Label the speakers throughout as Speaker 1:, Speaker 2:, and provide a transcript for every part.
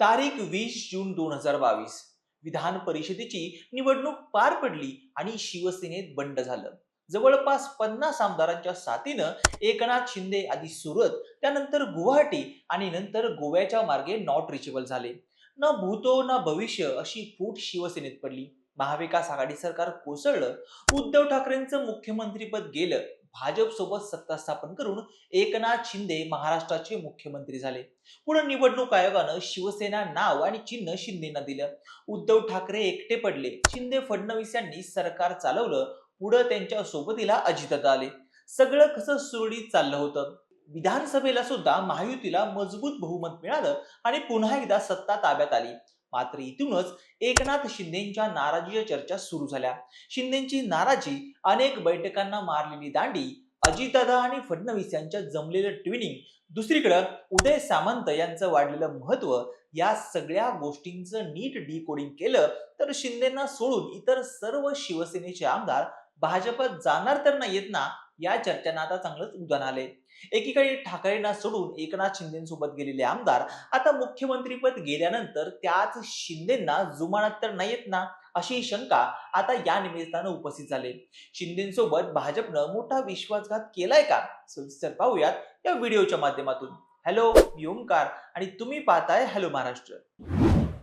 Speaker 1: तारीख वीस जून दोन हजार बावीस. विधान परिषदेची निवडणूक पार पडली आणि शिवसेनेत बंड झालं. जवळपास पन्नास आमदारांच्या साथीनं एकनाथ शिंदे आधी सुरत त्यानंतर गुवाहाटी आणि नंतर गोव्याच्या मार्गे नॉट रिचेबल झाले. न भूतो ना भविष्य अशी फूट शिवसेनेत पडली. महाविकास आघाडी सरकार कोसळलं उद्धव ठाकरेंचं मुख्यमंत्रीपद गेलं भाजप सोबत सत्ता स्थापन करून एकनाथ शिंदे महाराष्ट्राचे मुख्यमंत्री झाले. पुढे निवडणूक आयोगानं शिवसेना नाव आणि चिन्ह शिंदेना दिलं. उद्धव ठाकरे एकटे पडले. शिंदे फडणवीस यांनी सरकार चालवलं. पुढं त्यांच्या सोबतीला अजितदा आले. सगळं कसं सुरळीत चाललं होतं? विधानसभेला सुद्धा महायुतीला मजबूत बहुमत मिळालं आणि पुन्हा एकदा सत्ता ताब्यात आली. मात्र इथूनच एकनाथ शिंदेच्या नाराजीच्या चर्चा सुरू झाल्या. शिंदेची नाराजी अनेक बैठकांना मारलेली दांडी अजितदादा आणि फडणवीस यांच्या जमलेलं ट्विनिंग दुसरीकडं उदय सामंत यांचं वाढलेलं महत्त्व या सगळ्या गोष्टींचं नीट डिकोडिंग केलं तर शिंदेना सोडून इतर सर्व शिवसेनेचे आमदार भाजपात जाणार तर नाहीत ना? या चर्चांना आता चांगलंच उदाहरण आले एकीकडे ठाकरेंना सोडून एकनाथ शिंदेसोबत गेलेले आमदार आता मुख्यमंत्रीपद गेल्यानंतर त्याच शिंदेना जुमानत तर नाहीयेत ना? अशी शंका आता या निमित्तानं उपस्थित झाले. शिंदेसोबत भाजपनं मोठा विश्वासघात केलाय का? सविस्तर पाहूयात या व्हिडिओच्या माध्यमातून. हॅलो मी ओमकार आणि तुम्ही पाहताय हॅलो महाराष्ट्र.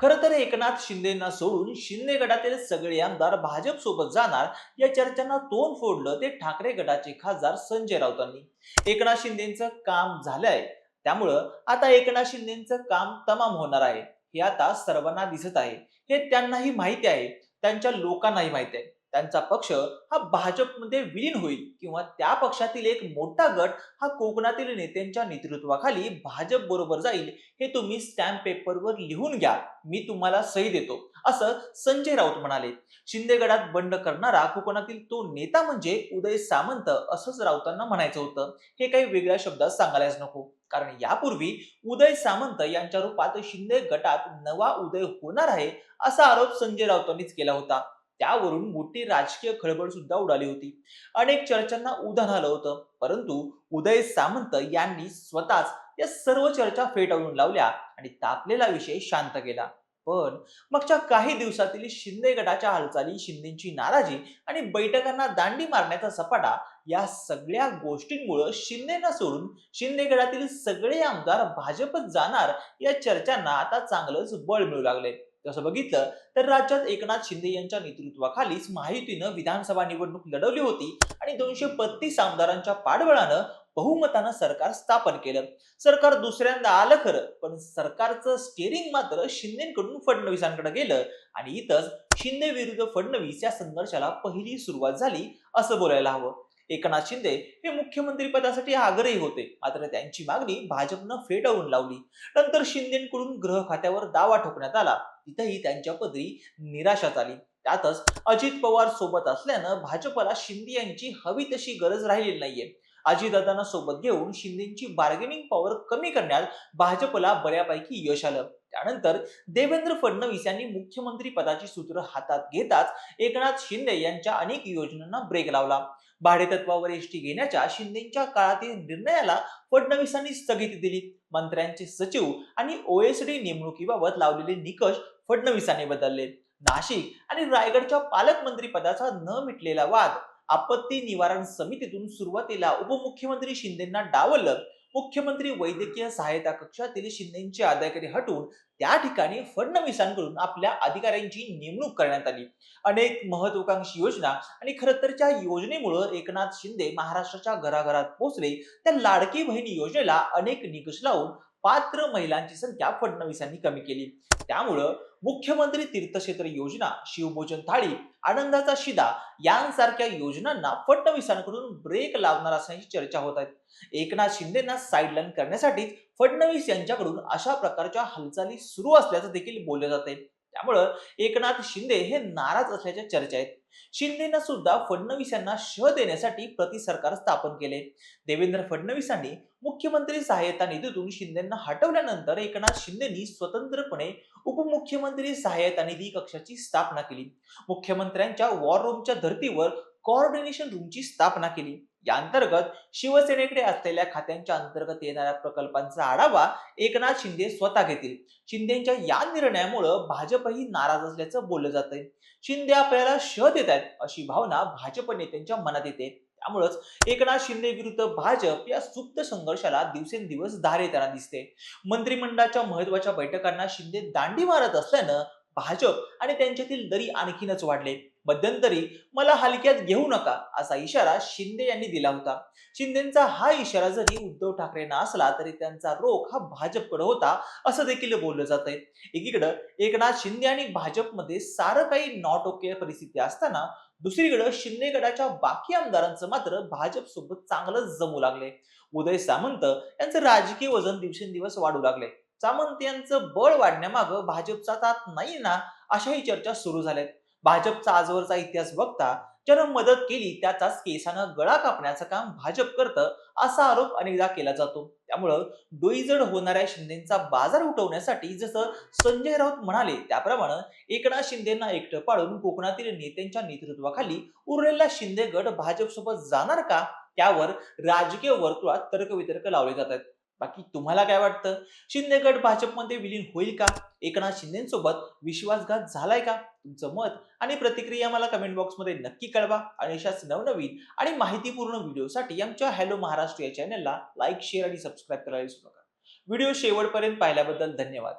Speaker 1: खरं तर एकनाथ शिंदेना सोडून शिंदे गटातील सगळे आमदार भाजप सोबत जाणार या चर्चांना तोंड फोडलं ते ठाकरे गटाचे खासदार संजय राऊतांनी. एकनाथ शिंदेचं काम झालंय. त्यामुळं आता एकनाथ शिंदेचं काम तमाम होणार आहे. हे आता सर्वांना दिसत आहे. हे त्यांनाही माहिती आहे. त्यांच्या लोकांनाही माहिती आहे. त्यांचा पक्ष हा भाजपमध्ये विलीन होईल किंवा त्या पक्षातील एक मोठा गट हा कोकणातील नेत्यांच्या नेतृत्वाखाली भाजप बरोबर जाईल हे तुम्ही स्टॅम्प पेपरवर लिहून घ्या. मी तुम्हाला सही देतो. असं संजय राऊत म्हणाले. शिंदे गटात बंड करणारा कोकणातील तो नेता म्हणजे उदय सामंत असंच राऊतांना म्हणायचं होतं. हे काही वेगळ्या शब्दात सांगायलाच नको. कारण यापूर्वी उदय सामंत यांच्या रूपात शिंदे गटात नवा उदय होणार आहे असा आरोप संजय राऊतांनीच केला होता. त्यावरून मोठी राजकीय खळबळ सुद्धा उडाली होती. अनेक चर्चांना उधाण आलं होतं. परंतु उदय सामंत यांनी स्वतःच या सर्व चर्चा फेटाळून लावल्या आणि तापलेला विषय शांत केला. पण मागच्या काही दिवसातील शिंदे गटाच्या हालचाली शिंदेची नाराजी आणि बैठकांना दांडी मारण्याचा सपाटा या सगळ्या गोष्टींमुळे शिंदेना सोडून शिंदे गटातील सगळे आमदार भाजपत जाणार या चर्चांना आता चांगलंच बळ मिळू लागले तसं बघितलं तर राज्यात एकनाथ शिंदे यांच्या नेतृत्वाखालीच महायुतीनं विधानसभा निवडणूक लढवली होती आणि दोनशे बत्तीस आमदारांच्या पाठबळानं बहुमतानं सरकार स्थापन केलं. सरकार दुसऱ्यांदा आलं खरं पण सरकारचं स्टेरिंग मात्र शिंदेकडून फडणवीसांकडे गेलं आणि इथंच शिंदे विरुद्ध फडणवीस या संघर्षाला पहिली सुरुवात झाली असं बोलायला हवं. एकनाथ शिंदे हे मुख्यमंत्री पदासाठी आग्रही होते. मात्र त्यांची मागणी भाजपनं फेटाळून लावली. नंतर शिंदेकडून गृह खात्यावर दावा ठोकण्यात आला. तिथेही त्यांच्या पदरी निराशाच आली. त्यातच अजित पवार सोबत असल्यानं भाजपला शिंदे यांची हवी तशी गरज राहिलेली नाहीये. अजितदादांना सोबत घेऊन शिंदेची बार्गेनिंग पॉवर कमी करण्यात भाजपला बऱ्यापैकी यश आलं. त्यानंतर देवेंद्र फडणवीस यांनी मुख्यमंत्री पदाची सूत्र हातात घेताच एकनाथ शिंदे यांच्या अनेक योजनांना ब्रेक लावला. भाडेतत्वावर एसटी घेण्याच्या शिंदेच्या काळातील निर्णयाला फडणवीसांनी स्थगिती दिली. मंत्र्यांचे सचिव आणि ओएसडी नेमणुकीबाबत लावलेले निकष फडणवीसांनी बदलले. नाशिक आणि रायगडच्या पालकमंत्री पदाचा न मिटलेला वाद आपत्ती निवारण समितीतून सुरुवातीला उपमुख्यमंत्री शिंदेना डावललं मुख्यमंत्री वैद्यकीय सहायता कक्षातील शिंदेची अधिकारी हटवून त्या ठिकाणी फडणवीसांकडून आपल्या अधिकाऱ्यांची नेमणूक करण्यात आली. अनेक महत्वाकांक्षी योजना आणि खरं तर त्या योजनेमुळे एकनाथ शिंदे महाराष्ट्राच्या घराघरात पोहोचले. त्या लाडकी बहिणी योजनेला अनेक निकष लावून पात्र महिलांची संख्या फडणवीसांनी कमी केली. त्यामुळं मुख्यमंत्री तीर्थक्षेत्र योजना शिवभोजन थाळी आनंदाचा शिदा यांसारख्या योजनांना फडणवीसांकडून ब्रेक लावणार असण्याची चर्चा होत आहे. एकनाथ शिंदेना साईडलाईन करण्यासाठीच फडणवीस यांच्याकडून अशा प्रकारच्या हालचाली सुरू असल्याचं देखील बोलले जाते त्यामुळं एकनाथ शिंदे हे नाराज असल्याच्या चर्चा आहेत. शिंदेना सुद्धा फडणवीस यांना शह देण्यासाठी प्रति सरकार स्थापन केले. देवेंद्र फडणवीसांनी मुख्यमंत्री सहाय्यता निधीतून शिंदेना हटवल्यानंतर एकनाथ शिंदेनी स्वतंत्रपणे उपमुख्यमंत्री सहाय्यता निधी कक्षाची स्थापना केली. मुख्यमंत्र्यांच्या वॉर रूमच्या धर्तीवर कोऑर्डिनेशन रूमची स्थापना केली. या अंतर्गत शिवसेनेकडे असलेल्या खात्यांच्या अंतर्गत येणाऱ्या प्रकल्पांचा आढावा एकनाथ शिंदे स्वतः घेतील. शिंदेच्या या निर्णयामुळं भाजपही नाराज असल्याचं बोललं जात आहे शिंदे आपल्याला शह देत आहेत अशी भावना भाजप नेत्यांच्या मनात येते. त्यामुळंच एकनाथ शिंदे विरुद्ध भाजप या सुप्त संघर्षाला दिवसेंदिवस धार येताना दिसते. मंत्रिमंडळाच्या महत्त्वाच्या बैठकांना शिंदे दांडी मारत असल्यानं भाजप आणि त्यांच्यातील दरी आणखीनच वाढले. मध्यंतरी मला हलक्यात घेऊ नका असा इशारा शिंदे यांनी दिला होता. शिंदेचा हा इशारा जरी उद्धव ठाकरेंना असला तरी त्यांचा रोख हा भाजपकडे होता असं देखील बोललं जात आहे एकीकडं एकनाथ शिंदे आणि भाजपमध्ये सारं काही नॉट ओके परिस्थिती असताना दुसरीकडे शिंदे गटाच्या बाकी आमदारांचं मात्र भाजप सोबत चांगलंच जमू लागले. उदय सामंत यांचं राजकीय वजन दिवसेंदिवस वाढू लागले. सामंत यांचं बळ वाढण्यामागं भाजपचा तात नाही ना अशाही चर्चा सुरू झाल्यात. भाजपचा आजवरचा इतिहास बघता ज्यानं मदत केली त्याचाच केसानं गळा कापण्याचं काम भाजप करतं असा आरोप अनेकदा केला जातो. त्यामुळं डोईजड होणाऱ्या शिंदेचा बाजार उठवण्यासाठी जसं संजय राऊत म्हणाले त्याप्रमाणे एकनाथ शिंदेना एकटं पाडून कोकणातील नेत्यांच्या नेतृत्वाखाली उरलेला शिंदे गट भाजपसोबत जाणार का? त्यावर राजकीय वर्तुळात तर्कवितर्क लावले जातात बाकी तुम्हाला काय वाटतं? शिंदे गट भाजपमध्ये विलीन होईल का? एकनाथ शिंदेसोबत विश्वासघात झालाय का? तुमचं मत आणि प्रतिक्रिया मला कमेंट बॉक्समध्ये नक्की कळवा. आणि अशाच नवनवीन आणि माहितीपूर्ण व्हिडिओसाठी आमच्या हॅलो महाराष्ट्र या चॅनलला लाईक शेअर आणि सबस्क्राईब करायला विसरू नका. व्हिडिओ शेवटपर्यंत पाहिल्याबद्दल धन्यवाद.